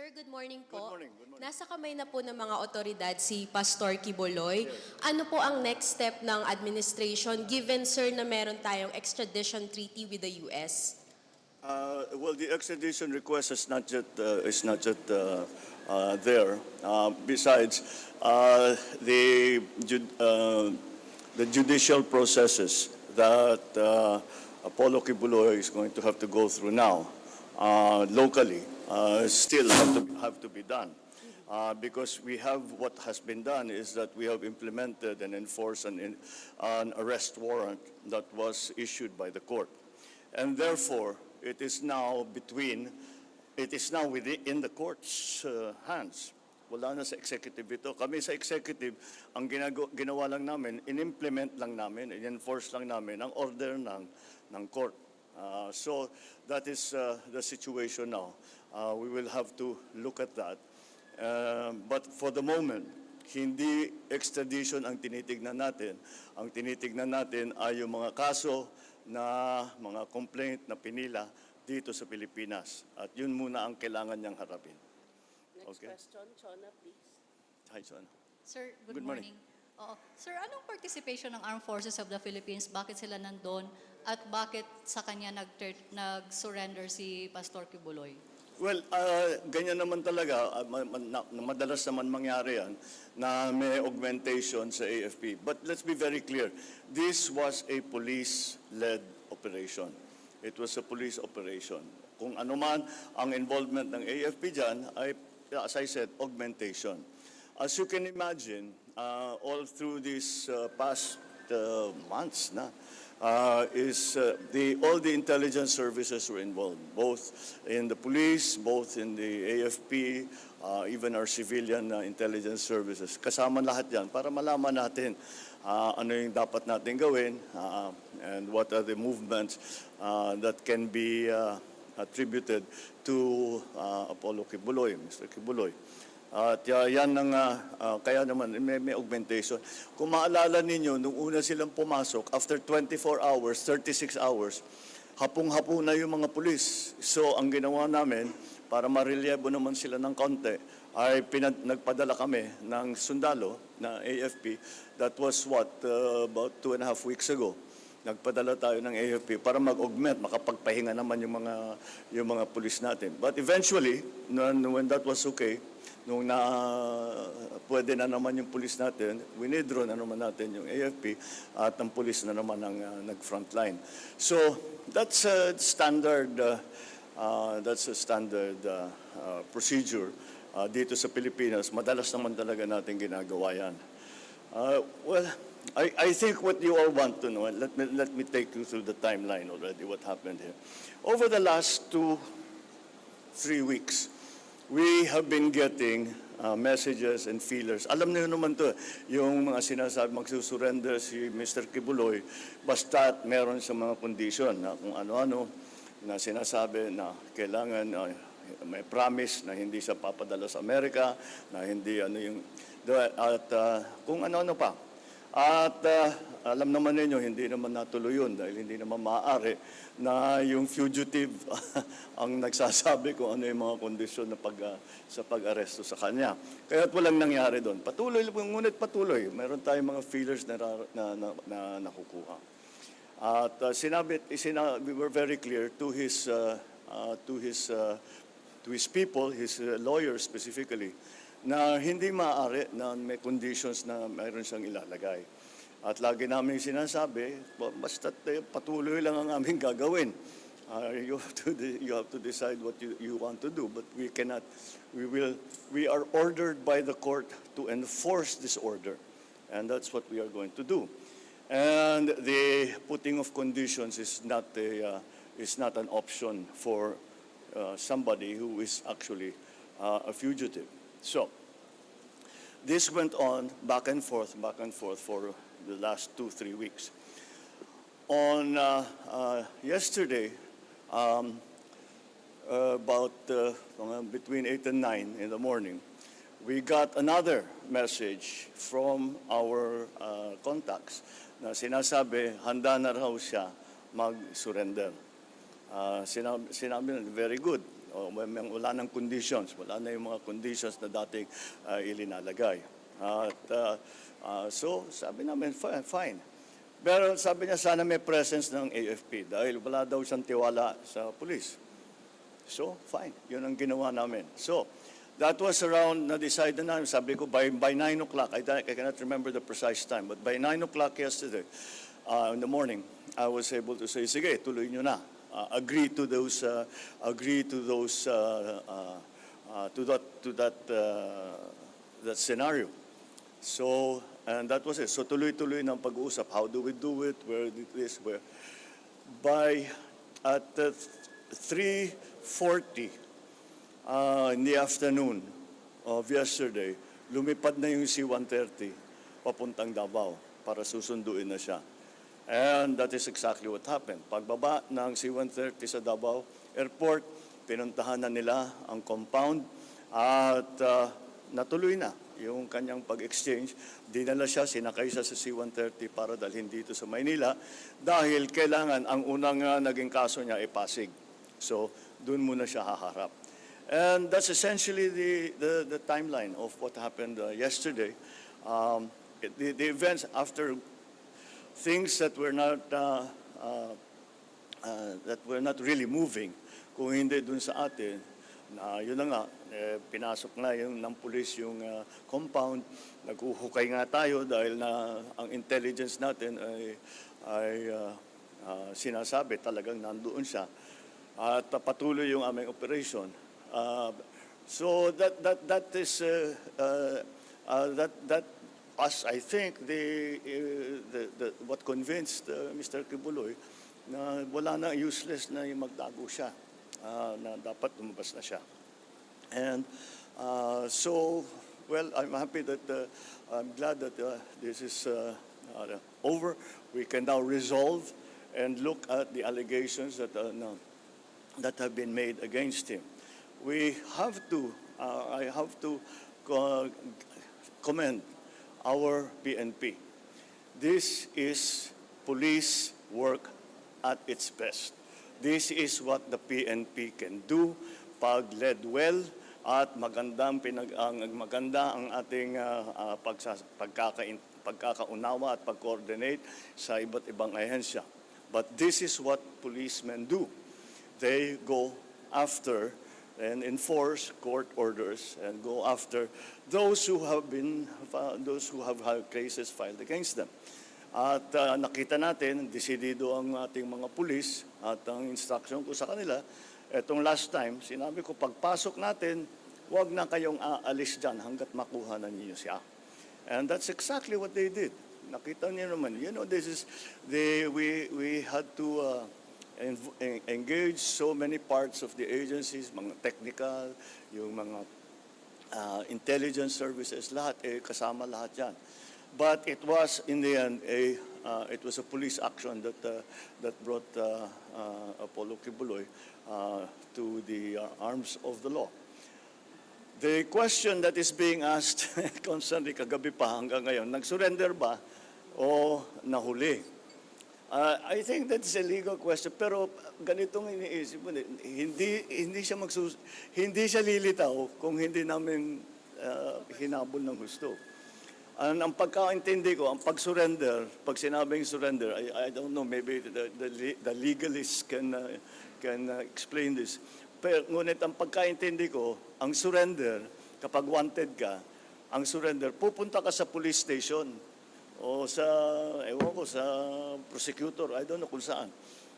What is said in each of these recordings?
Sir, good morning po. Good morning, good morning. Nasa kamay na po ng mga otoridad si Pastor Kiboloy. Ano po ang next step ng administration given, sir, na meron tayong extradition treaty with the U.S.? Uh, well, the extradition request is not yet uh, is not yet uh, uh, there. Uh, besides, uh, the ju- uh, the judicial processes that uh, Apollo Kibuloy is going to have to go through now, uh, locally, uh, still have to have to be done. Uh, because we have what has been done is that we have implemented and enforced an, an arrest warrant that was issued by the court. And therefore, it is now between, it is now within in the court's uh, hands. Wala na sa executive ito. Kami sa executive, ang ginago, ginawa lang namin, in-implement lang namin, in-enforce lang namin ang order ng, ng court. Uh, so that is uh, the situation now. Uh, we will have to look at that. Uh, but for the moment, hindi extradition ang tinitignan natin. Ang tinitignan natin ay yung mga kaso na mga complaint na pinila dito sa Pilipinas. At yun muna ang kailangan niyang harapin. Next Okay. question, Chona, please. Hi, John. Sir, good, Good morning. morning. Oo. Sir, anong participation ng Armed Forces of the Philippines? Bakit sila nandun? At bakit sa kanya nag nag-surrender si Pastor Kibuloy? Well, uh, ganyan naman talaga. Na- madalas naman mangyari yan na may augmentation sa AFP. But let's be very clear. This was a police-led operation. It was a police operation. Kung ano man ang involvement ng AFP dyan ay, as I said, augmentation. As you can imagine, uh, all through these uh, past uh, months na, uh, is uh, the all the intelligence services were involved, both in the police, both in the AFP, uh, even our civilian uh, intelligence services. Kasama lahat yan para malaman natin uh, ano yung dapat natin gawin uh, and what are the movements uh, that can be uh, attributed to uh, Apollo Kibuloy, Mr. Kibuloy. At uh, yan ang, uh, uh, kaya naman may, may augmentation. Kung maalala ninyo, nung una silang pumasok, after 24 hours, 36 hours, hapong-hapo na yung mga pulis. So ang ginawa namin, para marelyebo naman sila ng konti, ay pinad, nagpadala kami ng sundalo na AFP. That was what, uh, about two and a half weeks ago nagpadala tayo ng AFP para mag-augment, makapagpahinga naman yung mga yung mga pulis natin. But eventually, when, when that was okay, nung na pwede na naman yung pulis natin, winidraw na naman natin yung AFP at ang pulis na naman ang uh, nag-frontline. So that's a standard uh, uh, that's a standard uh, uh, procedure uh, dito sa Pilipinas. Madalas naman talaga natin ginagawa yan. Uh, well, I, I think what you all want to know, let me, let me take you through the timeline already, what happened here. Over the last two, three weeks, we have been getting uh, messages and feelers. Alam niyo naman to, yung mga sinasabi magsusurrender si Mr. Kibuloy, basta meron sa mga condition na kung ano-ano na sinasabi na kailangan uh, may promise na hindi siya papadala sa Amerika, na hindi ano yung at uh, kung ano-ano pa. At uh, alam naman ninyo, hindi naman natuloy yun dahil hindi naman maaari na yung fugitive ang nagsasabi kung ano yung mga kondisyon na pag, uh, sa pag-aresto sa kanya. Kaya walang nangyari doon. Patuloy, ngunit patuloy. Meron tayong mga feelers na, na, na, na nakukuha. At uh, sinabi, sina, we were very clear to his, uh, uh, to his, uh, to his people, his uh, lawyers specifically, na hindi maaari na may conditions na mayroon siyang ilalagay. At lagi namin sinasabi, ba- basta patuloy lang ang aming gagawin. Uh, you, have to, you have to decide what you, you want to do, but we cannot, we will, we are ordered by the court to enforce this order. And that's what we are going to do. And the putting of conditions is not, a, uh, is not an option for uh, somebody who is actually uh, a fugitive. So, this went on back and forth, back and forth for the last two, three weeks. On uh, uh, yesterday, um, uh, about between 8 and 9 in the morning, we got another message from our uh, contacts na sinasabi handa na raw siya mag-surrender. Uh, sinabi, sinabi na, very good. O, may- may- wala nang conditions, wala na yung mga conditions na dating ah, ilinalagay. At ah, ah, so, sabi namin, fine, fine. Pero sabi niya, sana may presence ng AFP dahil wala daw siyang tiwala sa police. So, fine. Yun ang ginawa namin. So, that was around, na-decide na namin. Sabi ko, by, by 9 o'clock, I, I cannot remember the precise time, but by 9 o'clock yesterday, uh, in the morning, I was able to say, sige, tuloy nyo na. Uh, agree to those, uh, agree to those, uh, uh, uh, to that, to that, uh, that scenario. So, and that was it. So tuloy-tuloy ng pag-uusap. How do we do it? Where did this? Where? By at uh, 3.40 uh, in the afternoon of yesterday, lumipad na yung C-130 papuntang Davao para susunduin na siya. And that is exactly what happened. Pagbaba ng C-130 sa Davao Airport, pinuntahan na nila ang compound at uh, natuloy na yung kanyang pag-exchange. Dinala siya, sinakay siya sa C-130 para dalhin dito sa Maynila dahil kailangan ang unang uh, naging kaso niya ay Pasig. So, doon muna siya haharap. And that's essentially the, the, the timeline of what happened uh, yesterday. Um, the, the events after things that were not uh, uh, uh, that were not really moving. Kung hindi dun sa atin na yun na nga eh, pinasok na yung ng pulis yung uh, compound. Naghuhukay nga tayo dahil na ang intelligence natin ay ay uh, uh, sinasabi talagang nandoon siya at uh, patuloy yung aming operation. Uh, so that that that is uh, uh, uh, that that I think the, uh, the, the what convinced uh, Mr. Kibuloy na wala na useless na yung magtago siya uh, na dapat lumabas na siya. And uh, so, well, I'm happy that, uh, I'm glad that uh, this is over. We can now resolve and look at the allegations that, no, that have been made against him. We have to, I have to co- commend our PNP. This is police work at its best. This is what the PNP can do pag led well at magandang pinag ang maganda ang ating uh, uh, pagsas- pagkakain, pagkakaunawa at pag-coordinate sa iba't ibang ahensya. But this is what policemen do. They go after and enforce court orders and go after those who have been those who have had cases filed against them. At uh, nakita natin, desidido ang ating mga pulis at ang instruction ko sa kanila, etong last time, sinabi ko, pagpasok natin, huwag na kayong aalis dyan hanggat makuha na ninyo siya. And that's exactly what they did. Nakita niyo naman, you know, this is, they, we, we had to uh, engage so many parts of the agencies, mga technical, yung mga uh, intelligence services, lahat, eh, kasama lahat yan. But it was, in the end, a, uh, it was a police action that, uh, that brought uh, uh, Apollo Kibuloy uh, to the uh, arms of the law. The question that is being asked constantly kagabi pa hanggang ngayon, nag-surrender ba o nahuli? Uh, I think that's a legal question pero ganitong iniisip mo, hindi hindi siya magsus hindi siya lilitaw kung hindi namin uh, hinabol ng gusto. Ang, ang pagkaintindi ko, ang pag-surrender, pag sinabing surrender, I, I don't know, maybe the, the, the legalists can, uh, can uh, explain this. Pero ngunit ang pagkaintindi ko, ang surrender, kapag wanted ka, ang surrender, pupunta ka sa police station o sa, ewan ko, sa prosecutor, I don't know kung saan.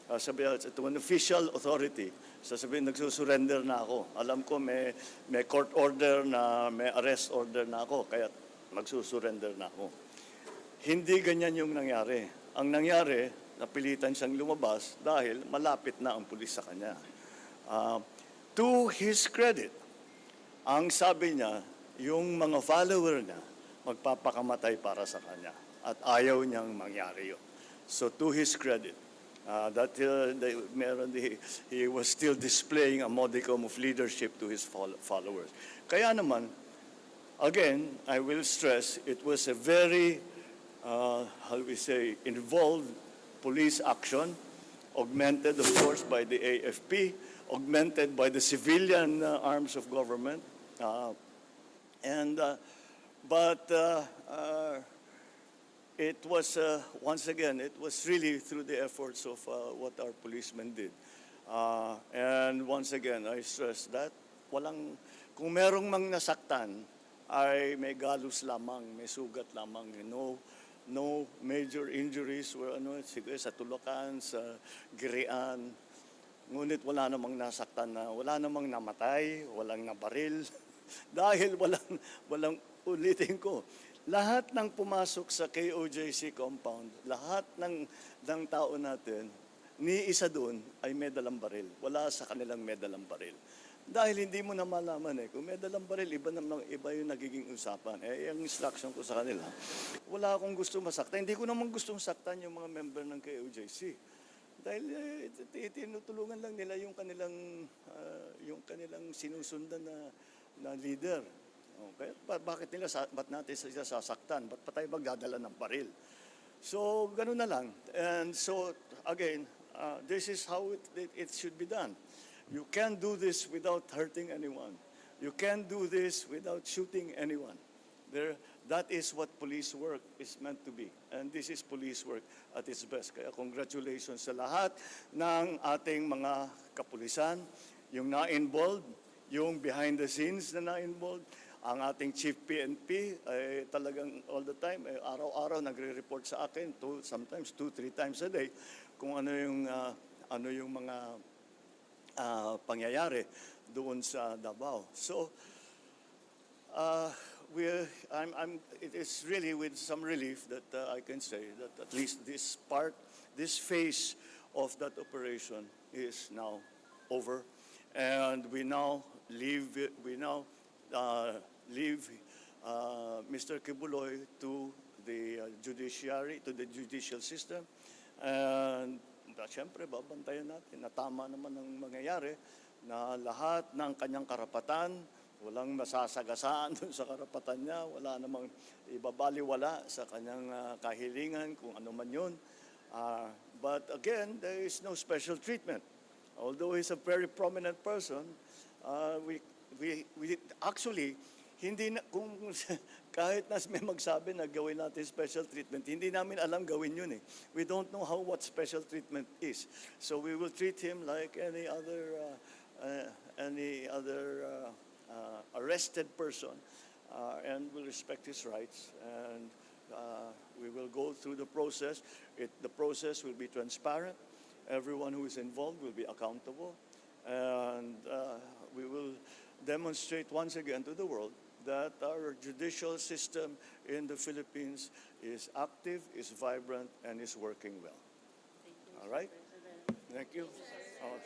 Uh, sabi, to an official authority, sasabihin, nagsusurrender na ako. Alam ko may, may court order na, may arrest order na ako, kaya magsusurrender na ako. Hindi ganyan yung nangyari. Ang nangyari, napilitan siyang lumabas dahil malapit na ang pulis sa kanya. Uh, to his credit, ang sabi niya, yung mga follower niya, magpapakamatay para sa kanya. At ayaw niyang mangyari yun. So to his credit, uh, that uh, they, meron, he, he was still displaying a modicum of leadership to his fol- followers. Kaya naman, again, I will stress, it was a very, uh, how do we say, involved police action, augmented, of course, by the AFP, augmented by the civilian uh, arms of government. Uh, and, uh, but uh, uh, it was, uh, once again, it was really through the efforts of uh, what our policemen did. Uh, and once again, I stress that walang, kung merong mang nasaktan, ay may galus lamang, may sugat lamang. No, no major injuries were ano, sige, sa tulakan, sa girian. Ngunit wala namang nasaktan na, wala namang namatay, walang nabaril. Dahil walang, walang ulitin ko, lahat ng pumasok sa KOJC compound, lahat ng, ng tao natin, ni isa doon ay may dalang baril. Wala sa kanilang may dalang baril. Dahil hindi mo na malaman eh, kung may dalang baril, iba naman, iba yung nagiging usapan. Eh, yung instruction ko sa kanila, wala akong gusto masaktan. Hindi ko naman gustong saktan yung mga member ng KOJC. Dahil eh, tinutulungan lang nila yung kanilang, ah, yung kanilang sinusundan na, na leader. Okay? Ba- bakit nila, sa, ba't natin sila sasaktan? Ba't pa tayo magdadala ng baril? So, ganun na lang. And so, again, uh, this is how it, it, it should be done. You can't do this without hurting anyone. You can't do this without shooting anyone. There, that is what police work is meant to be. And this is police work at its best. Kaya congratulations sa lahat ng ating mga kapulisan, yung na-involved, yung behind the scenes na na-involved, ang ating chief PNP ay talagang all the time, eh, araw-araw nagre-report sa akin, two, sometimes two, three times a day, kung ano yung, ah, ano yung mga ah, pangyayari doon sa Davao. So, uh, we I'm, I'm, it is really with some relief that uh, I can say that at least this part, this phase of that operation is now over, and we now leave we now uh, leave uh, Mr. Kibuloy to the uh, judiciary, to the judicial system, and uh, siyempre babantayan natin na tama naman ang mangyayari na lahat ng kanyang karapatan, walang masasagasaan dun sa karapatan niya, wala namang ibabaliwala sa kanyang ah, kahilingan kung ano man yun. Ah, but again, there is no special treatment. Although he's a very prominent person, ah, we, we, we actually, hindi na, kung kahit na may magsabi na gawin natin special treatment, hindi namin alam gawin yun eh. We don't know how what special treatment is. So we will treat him like any other, uh, uh, any other uh, uh, arrested person uh, and will respect his rights. And uh, we will go through the process. It, the process will be transparent. Everyone who is involved will be accountable. And uh, we will demonstrate once again to the world that our judicial system in the Philippines is active, is vibrant, and is working well. All right? Thank you. Oh,